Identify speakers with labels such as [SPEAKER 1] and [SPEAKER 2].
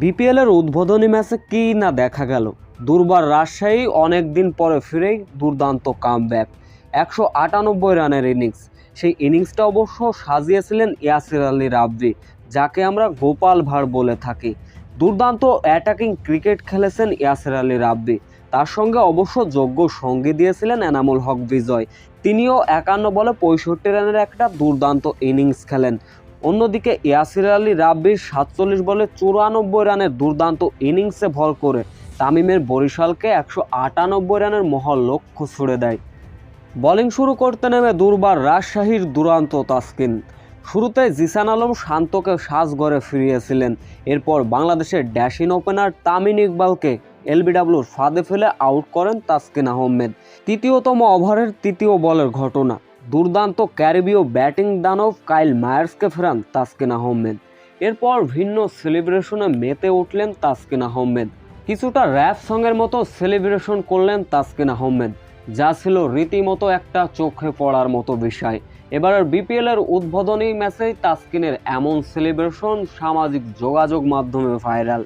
[SPEAKER 1] BPL এর উদ্বোধনী ম্যাচে কি না দেখা গেল? দুর্বার রাজশাহী অনেক দিন পরে ফিরেই দুর্দান্ত কামব্যাক। একশো আটানব্বই রানের ইনিংস। সেই ইনিংসটা অবশ্য সাজিয়েছিলেন ইয়াসির আলী রাবদি যাকে আমরা গোপাল ভাঁড় বলে থাকি। দুর্দান্ত অ্যাটাকিং ক্রিকেট খেলেছেন ইয়াসির আলী রাবদি তার সঙ্গে অবশ্য যোগ্য সঙ্গী দিয়েছিলেন এনামুল হক বিজয়। তিনিও একান্ন বলে পঁয়ষট্টি রানের একটা দুর্দান্ত ইনিংস খেলেন। অন্যদিকে ইয়াসির আলী রাব্বির সাতচল্লিশ বলে চুরানব্বই রানের দুর্দান্ত ইনিংসে ভর করে তামিমের বরিশালকে একশো আটানব্বই রানের মহল লক্ষ্য ছুড়ে দেয়। বোলিং শুরু করতে নেমে দুর্বার রাজশাহীর দুরান্ত তাসকিন। শুরুতে জিসান আলম শান্তকে সাজগড়ে ফিরিয়েছিলেন। এরপর বাংলাদেশের ড্যাশিন ওপেনার তামিন ইকবালকে এলবিডাব্লিউর ফাঁদে ফেলে আউট করেন তাসকিন আহমেদ। তৃতীয়তম ওভারের তৃতীয় বলের ঘটনা। দুর্দান্ত ক্যারিবীয় ব্যাটিং দানব কাইল মায়ার্সকে ফেরান তাসকিন আহমেদ। এরপর ভিন্ন সেলিব্রেশনে মেতে উঠলেন তাসকিন আহমেদ। কিছুটা র্যাপ সঙ্গের মতো সেলিব্রেশন করলেন তাসকিন আহমেদ, যা ছিল রীতিমতো একটা চোখে পড়ার মতো বিষয়। এবারের বিপিএল এর উদ্বোধনী ম্যাচেই তাসকিনের এমন সেলিব্রেশন সামাজিক যোগাযোগ মাধ্যমে ভাইরাল।